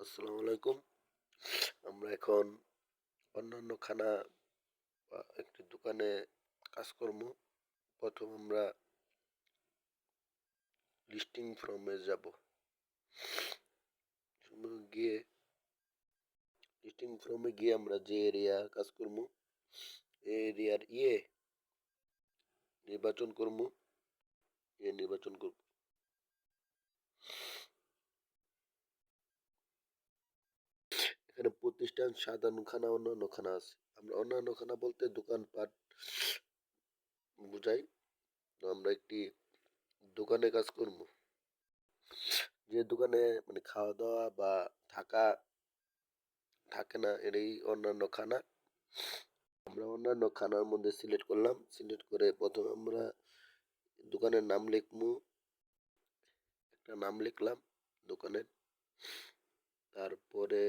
আসসালামু আলাইকুম। আমরা এখন অন্যান্য খানা বা একটি দোকানে কাজকর্ম প্রথম আমরা লিস্টিং ফর্মে যাব। গিয়ে, লিস্টিং ফর্মে গিয়ে আমরা যে এরিয়া কাজ করব এই এরিয়ার ইয়ে নির্বাচন করব। ইয়ে নির্বাচন করব। এখানে প্রতিষ্ঠান সাধারণ খানা অন্যান্য খানা আছে। আমরা অন্যান্য খানা বলতে দোকানপাট বুঝাই। তো আমরা একটি দোকানে কাজ করব। যে দোকানে মানে খাওয়া দাওয়া বা থাকা থাকে না এটাই অন্যান্য খানা আমরা অন্যান্য খানার মধ্যে সিলেক্ট করলাম। সিলেক্ট করে প্রথমে আমরা দোকানের নাম লিখব। একটা নাম লিখলাম দোকানের। তারপরে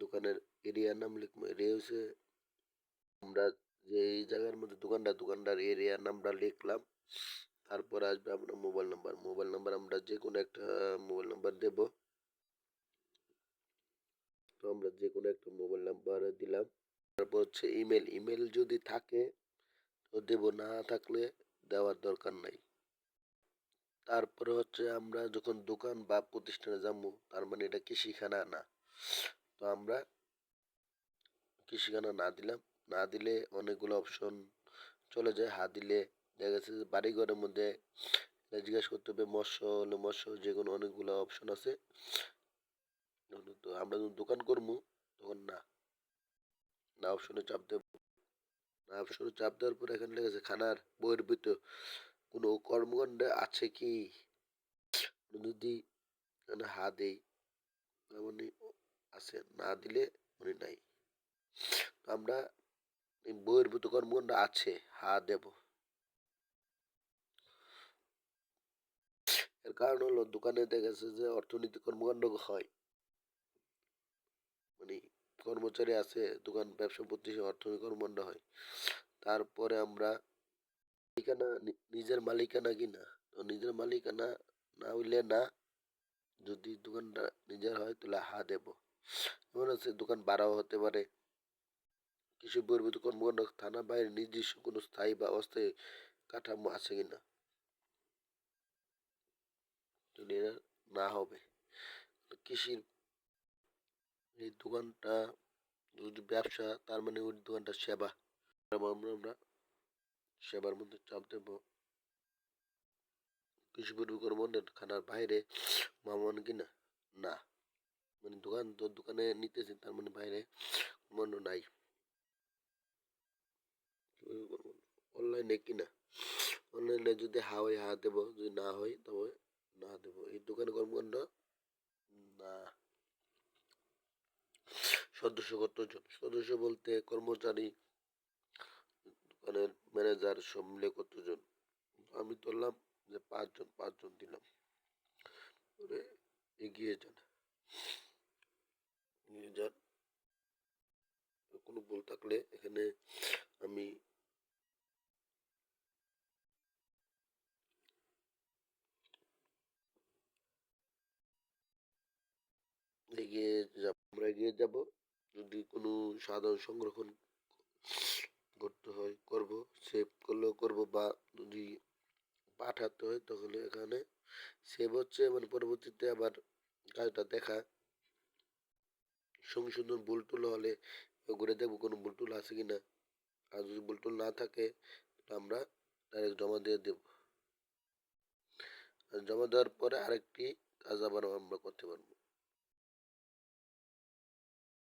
দোকানের এরিয়ার নাম লিখব এরিয়া হচ্ছে আমরা যে এই জায়গার মধ্যে দোকানটা, দোকানটার এরিয়ার নামটা লিখলাম, তারপরে আসবে আপনার মোবাইল নাম্বার মোবাইল নাম্বার আমরা যে কোনো একটা মোবাইল নাম্বার দেব। তো আমরা যে কোনো একটা মোবাইল নাম্বার দিলাম। তারপর হচ্ছে ইমেল ইমেল যদি থাকে, তো দেব, না থাকলে দেওয়ার দরকার নাই। তারপরে হচ্ছে আমরা যখন দোকান বা প্রতিষ্ঠানে যাব, তার মানে এটা কৃষিখানা না। তো আমরা কৃষিখানা না দিলাম। না দিলে অনেকগুলো অপশন চলে যায়। হা দিলে দেখা গেছে যে বাড়ি ঘরের মধ্যে জিজ্ঞাসা করতে হবে, মৎস্য, হলে মৎস্য যে কোনো অনেকগুলো অপশন আছে। তো আমরা যখন দোকান করব, তখন না না অপশনে চাপ দেব। না অপশনে চাপ দেওয়ার পর এখানে লেগেছে খানার বইয়ের ভিতর কোনো কর্মকাণ্ডে আছে কি? যদি হা দেই মানে আছে, না দিলে উনি নাই। আমরা ভিতর কর্মকাণ্ড আছে, হা দেব। এর কারণ হলো দোকানে দেখা গেছে যে অর্থনৈতিক কর্মকাণ্ড হয়। মানে কর্মচারী আছে, দোকান ব্যবসা প্রতিষ্ঠান অর্থনৈতিক কর্মকাণ্ড হয়। তারপরে আমরা মালিকানা নিজের মালিকানা কিনা? তো নিজের মালিকানা না হইলে না, যদি দোকানটা নিজের হয় তাহলে হা দেব। এমন আছে দোকান ভাড়াও হতে পারে। কৃষি বহির্ভূত কর্মকাণ্ড, থানা বাইরে নিজস্ব কোনো স্থায়ী বা অস্থায়ী কাঠামো আছে কিনা যদি না হবে কৃষির এই দোকানটা যদি ব্যবসা, তার মানে ওই দোকানটা সেবা। আমরা আমরা সেবার মধ্যে চাপ দেব। কৃষি পূর্ব কর্মকাণ্ডের খানার বাইরে মামন কিনা না। মানে দোকান দোকানে নিতেছেন তার মানে বাইরে মন্য নাই। অনলাইনে কিনা? অনলাইনে যদি হা হয় হা দেব, যদি না হয় তবে না দেব। এই দোকানে কর্মকাণ্ড না? সদস্য কতজন সদস্য বলতে কর্মচারী, দোকানের ম্যানেজার সব মিলে কতজন আমি ধরলাম যে পাঁচজন পাঁচজন দিলাম। এগিয়ে যান। যান। কোনো ভুল থাকলে এখানে আমি আমরা এগিয়ে যাব। যদি কোনো সাধারণ সংরক্ষণ করতে হয়, করব, সেভ করলেও করব বা যদি পাঠাতে হয়, তাহলে এখানে সেভ হচ্ছে। মানে পরবর্তীতে আবার কাজটা দেখা সংশোধন ভুলটুল হলে ঘুরে দেখব কোনো ভুলটুল আছে কি না আর যদি ভুলটুল না থাকে আমরা ডাইরেক্ট জমা দিয়ে দেব। জমা দেওয়ার পরে আরেকটি কাজ আবার আমরা করতে পারব।